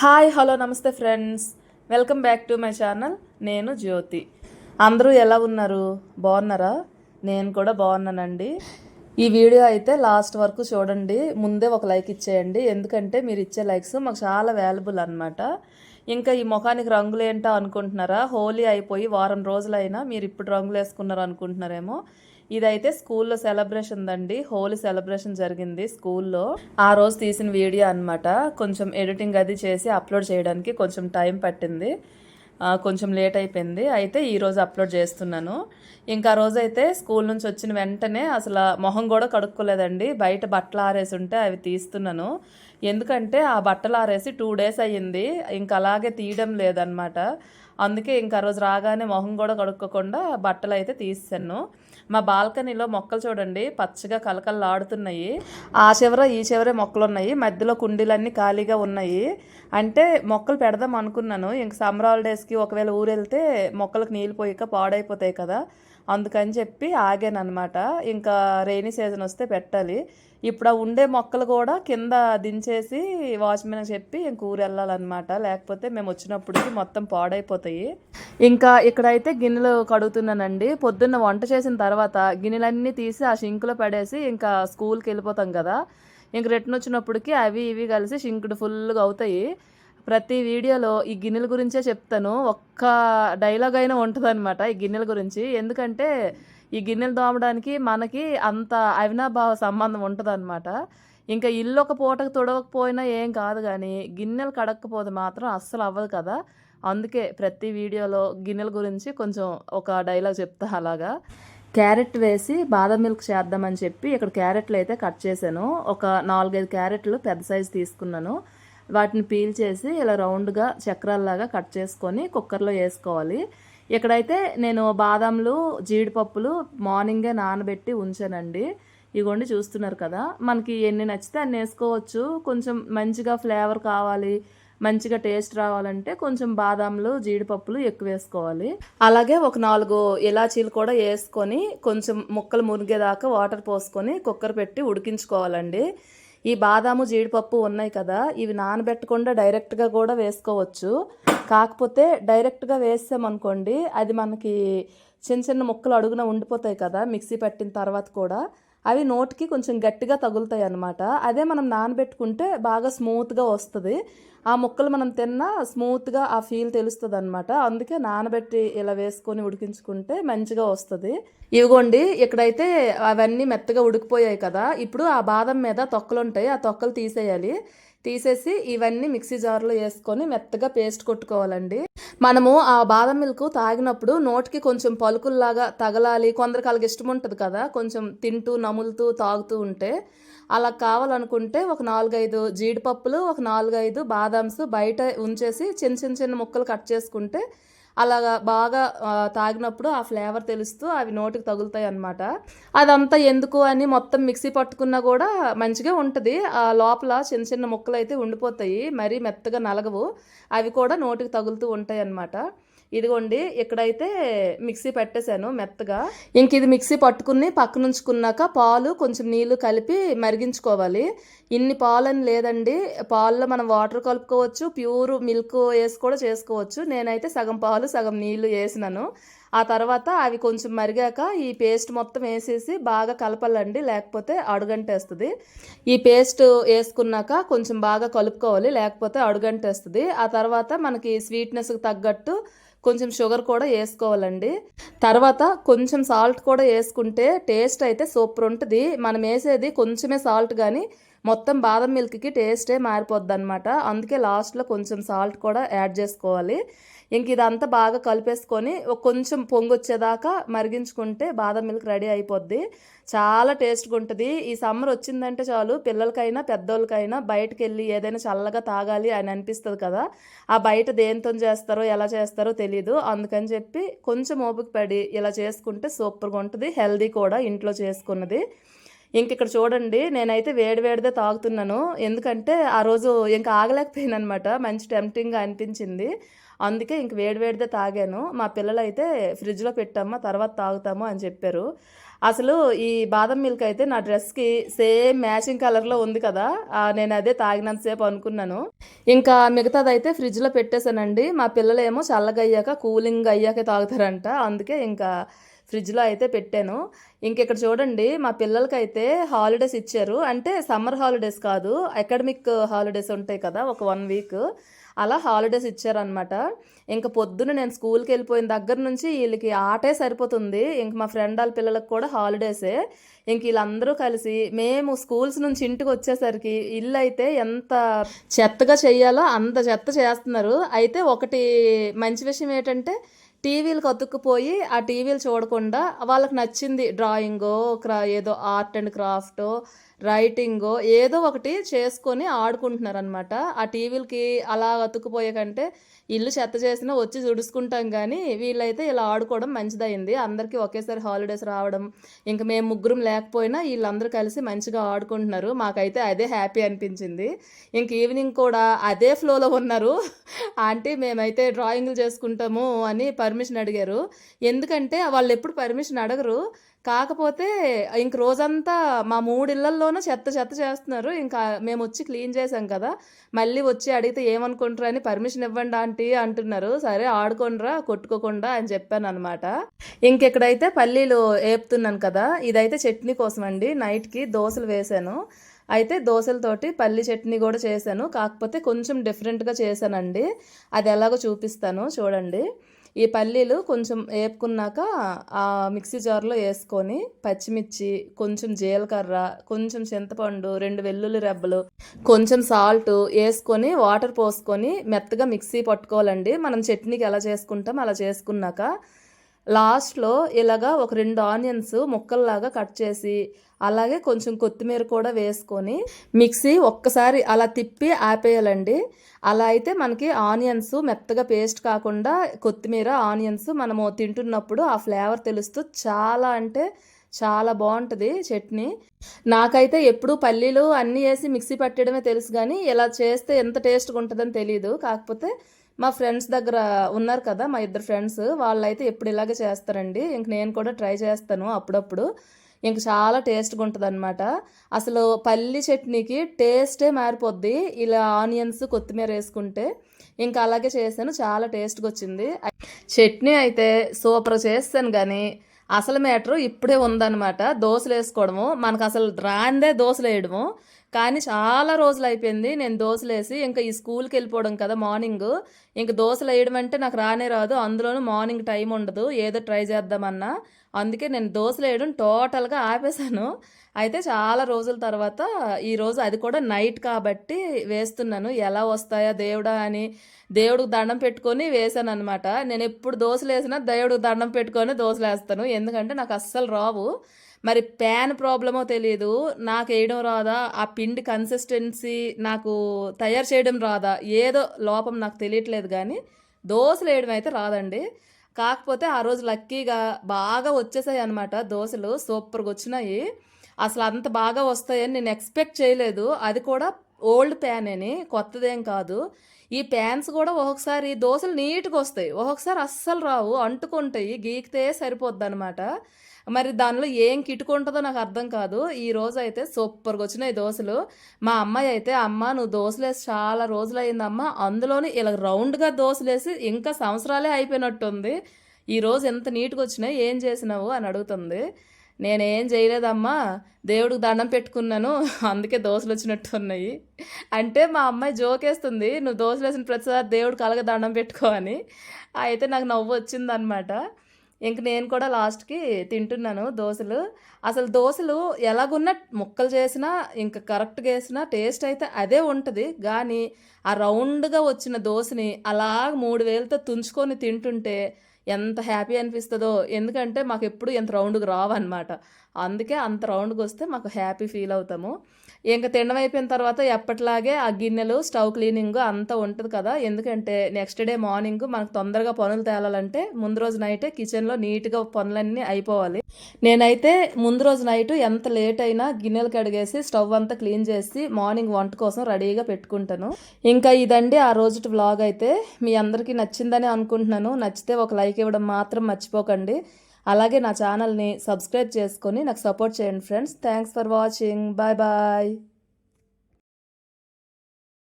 Hi hello నమస్తే friends. Welcome back to my channel. నేను జ్యోతి. అందరూ ఎలా ఉన్నారు? బాగున్నారా? నేను కూడా బాగున్నానండి. ఈ వీడియో అయితే లాస్ట్ వరకు చూడండి. ముందే ఒక లైక్ ఇచ్చేయండి. ఎందుకంటే మీరు ఇచ్చే లైక్స్ మాకు చాలా వాల్యుబుల్ అనమాట ఇంకా ఈ ముఖానికి రంగులు ఏంటో అనుకుంటున్నారా? హోలీ అయిపోయి వారం రోజులైనా మీరు ఇప్పుడు రంగులు వేసుకున్నారు అనుకుంటున్నారేమో. ఇదైతే స్కూల్లో సెలబ్రేషన్ దండి హోలీ సెలబ్రేషన్ జరిగింది స్కూల్లో. ఆ రోజు తీసిన వీడియో అన్నమాట. కొంచెం ఎడిటింగ్ అది చేసి అప్లోడ్ చేయడానికి కొంచెం టైం పట్టింది. కొంచెం లేట్ అయిపోయింది. అయితే ఈ రోజు అప్లోడ్ చేస్తున్నాను. ఇంకా ఆ రోజు అయితే స్కూల్ నుంచి వచ్చిన వెంటనే అసలు మొహం కూడా కడుక్కోలేదండి. బయట బట్టలు ఆరేసి ఉంటే అవి తీస్తున్నాను. ఎందుకంటే ఆ బట్టలు ఆరేసి టూ డేస్ అయ్యింది. ఇంకా అలాగే తీయడం లేదనమాట అందుకే ఇంకా ఆ రోజు రాగానే మొహం కూడా కడుక్కోకుండా బట్టలు అయితే తీసాను మా బాల్కనీలో మొక్కలు చూడండి పచ్చగా కలకలలాడుతున్నాయి ఆ చివర ఈ చివరే మొక్కలు ఉన్నాయి మధ్యలో కుండీలన్నీ ఖాళీగా ఉన్నాయి. అంటే మొక్కలు పెడదాం అనుకున్నాను. ఇంక సమ్మర్ హాలిడేస్కి ఒకవేళ ఊరు వెళ్తే మొక్కలకు నీళ్ళు పోయాక పాడైపోతాయి కదా. అందుకని చెప్పి ఆగాను అనమాట ఇంకా రెయినీ సీజన్ వస్తే పెట్టాలి. ఇప్పుడు ఆ ఉండే మొక్కలు కూడా కింద దించేసి వాచ్మెన్ చెప్పి ఇంక ఊరు వెళ్ళాలన్నమాట. లేకపోతే మేము వచ్చినప్పటికి మొత్తం పాడైపోతాయి. ఇంకా ఇక్కడైతే గిన్నెలు కడుగుతున్నానండి. పొద్దున్న వంట చేసిన తర్వాత గిన్నెలన్నీ తీసి ఆ షింకులో పడేసి ఇంకా స్కూల్కి వెళ్ళిపోతాం కదా. ఇంక రిటర్న్ వచ్చినప్పటికి అవి ఇవి కలిసి షింకుడు ఫుల్గా అవుతాయి. ప్రతి వీడియోలో ఈ గిన్నెల గురించే చెప్తాను. ఒక్క డైలాగ్ అయినా ఉంటుంది ఈ గిన్నెల గురించి. ఎందుకంటే ఈ గిన్నెలు తోమడానికి మనకి అంత అవినాభావ సంబంధం ఉంటుంది ఇంకా ఇల్లు ఒక పూటకు తుడవకపోయినా ఏం కాదు కానీ గిన్నెలు కడక్కపోతే మాత్రం అస్సలు అవ్వదు కదా. అందుకే ప్రతి వీడియోలో గిన్నెల గురించి కొంచెం ఒక డైలాగ్ చెప్తా అలాగా. క్యారెట్ వేసి బాదం మిల్క్ చేద్దామని చెప్పి ఇక్కడ క్యారెట్లు అయితే కట్ చేశాను. ఒక నాలుగైదు క్యారెట్లు పెద్ద సైజు తీసుకున్నాను. వాటిని పీల్ చేసి ఇలా రౌండ్గా చక్రాల్లాగా కట్ చేసుకొని కుక్కర్లో వేసుకోవాలి. ఇక్కడైతే నేను బాదాంలు జీడిపప్పులు మార్నింగే నానబెట్టి ఉంచానండి. ఇగోండి చూస్తున్నారు కదా. మనకి ఎన్ని నచ్చితే అన్ని వేసుకోవచ్చు. కొంచెం మంచిగా ఫ్లేవర్ కావాలి మంచిగా టేస్ట్ రావాలంటే కొంచెం బాదాంలు జీడిపప్పులు ఎక్కువ వేసుకోవాలి. అలాగే ఒక నాలుగు ఇలాచీలు కూడా వేసుకొని కొంచెం ముక్కలు మునిగేదాకా వాటర్ పోసుకొని కుక్కర్ పెట్టి ఉడికించుకోవాలండి. ఈ బాదాము జీడిపప్పు ఉన్నాయి కదా ఇవి నానబెట్టకుండా డైరెక్ట్గా కూడా వేసుకోవచ్చు. కాకపోతే డైరెక్ట్గా వేసామనుకోండి అది మనకి చిన్న చిన్న ముక్కలు అడుగున ఉండిపోతాయి కదా మిక్సీ పట్టిన తర్వాత కూడా. అవి నోటికి కొంచెం గట్టిగా తగులుతాయి అన్నమాట. అదే మనం నానబెట్టుకుంటే బాగా స్మూత్గా వస్తుంది. ఆ ముక్కలు మనం తిన్నా స్మూత్గా ఆ ఫీల్ తెలుస్తుంది అనమాట అందుకే నానబెట్టి ఇలా వేసుకొని ఉడికించుకుంటే మంచిగా వస్తుంది. ఇవిగోండి ఇక్కడైతే అవన్నీ మెత్తగా ఉడికిపోయాయి కదా. ఇప్పుడు ఆ బాదం మీద తొక్కలు ఉంటాయి ఆ తొక్కలు తీసేయాలి. తీసేసి ఇవన్నీ మిక్సీ జార్లో వేసుకొని మెత్తగా పేస్ట్ కొట్టుకోవాలండి. మనము ఆ బాదం మిల్క్ తాగినప్పుడు నోటికి కొంచెం పలుకుల్లాగా తగలాలి. కొందరికి అలాగ ఇష్టం ఉంటుంది కదా కొంచెం తింటూ నములుతూ తాగుతూ ఉంటే. అలా కావాలనుకుంటే ఒక నాలుగైదు జీడిపప్పులు ఒక నాలుగైదు బాదామ్స్ బయట ఉంచేసి చిన్న చిన్న చిన్న ముక్కలు కట్ చేసుకుంటే అలాగా బాగా తాగినప్పుడు ఆ ఫ్లేవర్ తెలుస్తూ అవి నోటికి తగులుతాయి అనమాట అదంతా ఎందుకు అని మొత్తం మిక్సీ పట్టుకున్నా కూడా మంచిగా ఉంటుంది. ఆ లోపల చిన్న చిన్న ముక్కలు అయితే ఉండిపోతాయి. మరీ మెత్తగా నలగవు. అవి కూడా నోటికి తగులుతూ ఉంటాయి అన్నమాట ఇదిగోండి ఇక్కడైతే మిక్సీ పెట్టేశాను మెత్తగా. ఇంక ఇది మిక్సీ పట్టుకుని పక్కన ఉంచుకున్నాక పాలు కొంచెం నీళ్ళు కలిపి మరిగించుకోవాలి. ఇన్ని పాలు అని లేదండి. పాల్లో మనం వాటర్ కలుపుకోవచ్చు ప్యూర్ మిల్క్ వేసి కూడా చేసుకోవచ్చు. నేనైతే సగం పాలు సగం నీళ్ళు వేసినాను. ఆ తర్వాత అవి కొంచెం మరిగాక ఈ పేస్ట్ మొత్తం వేసేసి బాగా కలపాలండి లేకపోతే అడుగంటేస్తుంది. ఈ పేస్ట్ వేసుకున్నాక కొంచెం బాగా కలుపుకోవాలి లేకపోతే అడుగంటేస్తుంది. ఆ తర్వాత మనకి స్వీట్నెస్కి తగ్గట్టు కొంచెం షుగర్ కూడా వేసుకోవాలండి. తర్వాత కొంచెం సాల్ట్ కూడా వేసుకుంటే టేస్ట్ అయితే సూపర్ ఉంటుంది. మనం వేసేది కొంచెమే సాల్ట్ కానీ మొత్తం బాదం మిల్క్కి టేస్టే మారిపోద్ది అనమాట అందుకే లాస్ట్లో కొంచెం సాల్ట్ కూడా యాడ్ చేసుకోవాలి. ఇంక ఇదంతా బాగా కలిపేసుకొని కొంచెం పొంగు వచ్చేదాకా మరిగించుకుంటే బాదం మిల్క్ రెడీ అయిపోద్ది. చాలా టేస్ట్గా ఉంటుంది. ఈ సమ్మర్ వచ్చిందంటే చాలు పిల్లలకైనా పెద్దోళ్ళకైనా బయటకు వెళ్ళి ఏదైనా చల్లగా తాగాలి అని అనిపిస్తుంది కదా. ఆ బయట దేంతో చేస్తారో ఎలా చేస్తారో తెలియదు అందుకని చెప్పి కొంచెం ఓపిక పడి ఇలా చేసుకుంటే సూపర్గా ఉంటుంది. హెల్దీ కూడా ఇంట్లో చేసుకున్నది. ఇంక ఇక్కడ చూడండి నేనైతే వేడి వేడిదే తాగుతున్నాను. ఎందుకంటే ఆ రోజు ఇంకా ఆగలేకపోయాను అనమాట మంచి టెంప్టింగ్గా అనిపించింది. అందుకే ఇంక వేడి వేడిదే తాగాను. మా పిల్లలు అయితే ఫ్రిడ్జ్లో పెట్టామా తర్వాత తాగుతాము అని చెప్పారు. అసలు ఈ బాదం మిల్క్ అయితే నా డ్రెస్కి సేమ్ మ్యాచింగ్ కలర్లో ఉంది కదా నేను అదే తాగినంతసేపు అనుకున్నాను. ఇంకా మిగతాదైతే ఫ్రిడ్జ్లో పెట్టేశానండి. మా పిల్లలేమో చల్లగా అయ్యాక కూలింగ్ అయ్యాకే తాగుతారంట. అందుకే ఇంకా ఫ్రిడ్జ్లో అయితే పెట్టాను. ఇంక ఇక్కడ చూడండి మా పిల్లలకైతే హాలిడేస్ ఇచ్చారు. అంటే సమ్మర్ హాలిడేస్ కాదు అకాడమిక్ హాలిడేస్ ఉంటాయి కదా ఒక వన్ వీక్. అలా హాలిడేస్ ఇచ్చారనమాట ఇంకా పొద్దున నేను స్కూల్కి వెళ్ళిపోయిన దగ్గర నుంచి వీళ్ళకి ఆటే సరిపోతుంది. ఇంక మా ఫ్రెండ్ వాళ్ళ పిల్లలకు కూడా హాలిడేసే. ఇంక వీళ్ళందరూ కలిసి మేము స్కూల్స్ నుంచి ఇంటికి వచ్చేసరికి ఇల్లు అయితే ఎంత చెత్తగా చేయాలో అంత చెత్త చేస్తున్నారు. అయితే ఒకటి మంచి విషయం ఏంటంటే టీవీలకు అతుక్కుపోయి ఆ టీవీలు చూడకుండా వాళ్ళకి నచ్చింది డ్రాయింగో క్రా ఏదో ఆర్ట్ అండ్ క్రాఫ్టో రైటింగో ఏదో ఒకటి చేసుకొని ఆడుకుంటున్నారనమాట ఆ టీవీలకి అలా అతుక్కుపోయే కంటే ఇల్లు చెత్త చేసినా వచ్చి తుడుచుకుంటాం కానీ వీళ్ళైతే ఇలా ఆడుకోవడం మంచిదైంది అందరికీ ఒకేసారి హాలిడేస్ రావడం ఇంకా మేము ముగ్గురం లేకపోయినా వీళ్ళందరూ కలిసి మంచిగా ఆడుకుంటున్నారు. మాకైతే అదే హ్యాపీ అనిపించింది. ఇంక ఈవినింగ్ కూడా అదే ఫ్లోలో ఉన్నారు. ఆంటీ మేమైతే డ్రాయింగ్లు చేసుకుంటాము అని పర్మిషన్ అడిగారు. ఎందుకంటే వాళ్ళు ఎప్పుడు పర్మిషన్ అడగరు. కాకపోతే ఇంక రోజంతా మా మూడు మూడిళ్ళల్లోనూ చెత్త చెత్త చేస్తున్నారు. ఇంకా మేము వచ్చి క్లీన్ చేసాం కదా. మళ్ళీ వచ్చి అడిగితే ఏమనుకుంటారు అని పర్మిషన్ ఇవ్వండి ఆంటీ అంటున్నారు. సరే ఆడుకోండిరా కొట్టుకోకుండా అని చెప్పాను అనమాట ఇంకెక్కడైతే పల్లీలు వేపుతున్నాను కదా. ఇదైతే చట్నీ కోసం అండి. నైట్కి దోశలు వేసాను అయితే దోశలతోటి పల్లి చట్నీ కూడా చేశాను. కాకపోతే కొంచెం డిఫరెంట్గా చేశానండి. అది ఎలాగో చూపిస్తాను. చూడండి. ఈ పల్లీలు కొంచెం వేపుకున్నాక ఆ మిక్సీ జార్లో వేసుకొని పచ్చిమిర్చి కొంచెం జీలకర్ర కొంచెం చింతపండు రెండు వెల్లుల్లి రెబ్బలు కొంచెం సాల్ట్ వేసుకొని వాటర్ పోసుకొని మెత్తగా మిక్సీ పట్టుకోవాలండి. మనం చట్నీకి ఎలా చేసుకుంటాం అలా చేసుకున్నాక లాస్ట్లో ఇలాగా ఒక రెండు ఆనియన్స్ ముక్కల్లాగా కట్ చేసి అలాగే కొంచెం కొత్తిమీర కూడా వేసుకొని మిక్సీ ఒక్కసారి అలా తిప్పి ఆపేయాలండి. అలా అయితే మనకి ఆనియన్స్ మెత్తగా పేస్ట్ కాకుండా కొత్తిమీర ఆనియన్స్ మనము తింటున్నప్పుడు ఆ ఫ్లేవర్ తెలుస్తూ చాలా అంటే చాలా బాగుంటుంది చట్నీ. నాకైతే ఎప్పుడు పల్లీలు అన్నీ వేసి మిక్సీ పట్టడమే తెలుసు కానీ ఇలా చేస్తే ఎంత టేస్ట్గా ఉంటుందని తెలియదు కాకపోతే మా ఫ్రెండ్స్ దగ్గర ఉన్నారు కదా మా ఇద్దరు ఫ్రెండ్స్ వాళ్ళైతే ఎప్పుడు ఇలాగే చేస్తారండి. ఇంక నేను కూడా ట్రై చేస్తాను అప్పుడప్పుడు. ఇంక చాలా టేస్ట్గా ఉంటుంది అనమాట అసలు పల్లి చట్నీకి టేస్టే మారిపోద్ది. ఇలా ఆనియన్స్ కొత్తిమీర వేసుకుంటే ఇంకా అలాగే చేశాను. చాలా టేస్ట్గా వచ్చింది. చట్నీ అయితే సూపర్ చేస్తాను కానీ అసలు మ్యాటర్ ఇప్పుడే ఉందన్నమాట. దోశలు వేసుకోవడము. మనకు అసలు రాందే దోశలు వేయడము. కానీ చాలా రోజులు అయిపోయింది. నేను దోశలు వేసి ఇంకా ఈ స్కూల్కి వెళ్ళిపోవడం కదా మార్నింగ్. ఇంక దోశలు వేయడం అంటే నాకు రానే రాదు. అందులోనూ మార్నింగ్ టైం ఉండదు. ఏదో ట్రై చేద్దామన్నా. అందుకే నేను దోశలు వేయడం టోటల్గా ఆపేశాను. అయితే చాలా రోజుల తర్వాత ఈరోజు అది కూడా నైట్ కాబట్టి వేస్తున్నాను. ఎలా వస్తాయా దేవుడా అని దేవుడికి దండం పెట్టుకొని వేసాను అనమాట నేను ఎప్పుడు దోశలు వేసినా దేవుడికి దండం పెట్టుకొని దోశలు వేస్తాను. ఎందుకంటే నాకు అస్సలు రావు. మరి ప్యాన్ ప్రాబ్లమో తెలియదు నాకు వేయడం రాదా? ఆ పిండి కన్సిస్టెన్సీ నాకు తయారు చేయడం రాదా? ఏదో లోపం నాకు తెలియట్లేదు. కానీ దోశలు వేయడం అయితే రాదండి. కాకపోతే ఆ రోజు లక్కీగా బాగా వచ్చేసాయి అనమాట దోశలు. సూపర్గా వచ్చినాయి. అసలు అంత బాగా వస్తాయని నేను ఎక్స్పెక్ట్ చేయలేదు. అది కూడా ఓల్డ్ ప్యాన్ అని కొత్తదేం కాదు. ఈ ప్యాన్స్ కూడా ఒక్కొక్కసారి దోశలు నీట్గా వస్తాయి. ఒక్కొక్కసారి అస్సలు రావు. అంటుకుంటాయి. గీకితే సరిపోద్ది అనమాట మరి దానిలో ఏం కిటుకుంటుందో నాకు అర్థం కాదు. ఈ రోజు అయితే సూపర్గా వచ్చినాయి దోశలు. మా అమ్మాయి అయితే అమ్మ నువ్వు దోశలు వేసి చాలా రోజులు అయిందమ్మ అందులోని ఇలా రౌండ్గా దోశలు వేసి ఇంకా సంవత్సరాలే అయిపోయినట్టుంది. ఈ రోజు ఎంత నీట్గా వచ్చినాయి ఏం చేసినావు? అని అడుగుతుంది. నేనేం చేయలేదమ్మా దేవుడికి దండం పెట్టుకున్నాను అందుకే దోశలు వచ్చినట్టు ఉన్నాయి. అంటే మా అమ్మాయి జోకేస్తుంది నువ్వు దోశలు వేసిన ప్రతిసారి దేవుడికి అలాగే దండం పెట్టుకో అని. అయితే నాకు నవ్వు వచ్చిందనమాట ఇంక నేను కూడా లాస్ట్కి తింటున్నాను దోశలు అసలు దోశలు ఎలాగున్నా ముక్కలు చేసినా ఇంకా కరెక్ట్గా వేసినా టేస్ట్ అయితే అదే ఉంటుంది. కానీ ఆ రౌండ్గా వచ్చిన దోశని అలా మూడు వేలతో తుంచుకొని తింటుంటే ఎంత హ్యాపీ అనిపిస్తుందో. ఎందుకంటే మాకు ఎప్పుడు ఎంత రౌండ్కి రావన్నమాట. అందుకే అంత రౌండ్గా వస్తే మాకు హ్యాపీ ఫీల్ అవుతాము. ఇంకా తినడం అయిపోయిన తర్వాత ఎప్పటిలాగే ఆ గిన్నెలు స్టవ్ క్లీనింగ్ అంతా ఉంటుంది కదా. ఎందుకంటే నెక్స్ట్ డే మార్నింగ్ మనకు తొందరగా పనులు తేలాలంటే ముందు రోజు నైటే కిచెన్లో నీట్గా పనులన్నీ అయిపోవాలి. నేనైతే ముందు రోజు నైట్ ఎంత లేట్ అయినా గిన్నెలు కడిగేసి స్టవ్ అంతా క్లీన్ చేసి మార్నింగ్ వంట కోసం రెడీగా పెట్టుకుంటాను. ఇంకా ఇదండి ఆ రోజు వ్లాగ్ అయితే. మీ అందరికీ నచ్చిందని అనుకుంటున్నాను. నచ్చితే ఒక లైక్ లైక్ ఇవ్వడం మాత్రం మర్చిపోకండి. అలాగే నా ఛానల్ని సబ్స్క్రైబ్ చేసుకొని నాకు సపోర్ట్ చేయండి friends. Thanks for watching. Bye bye.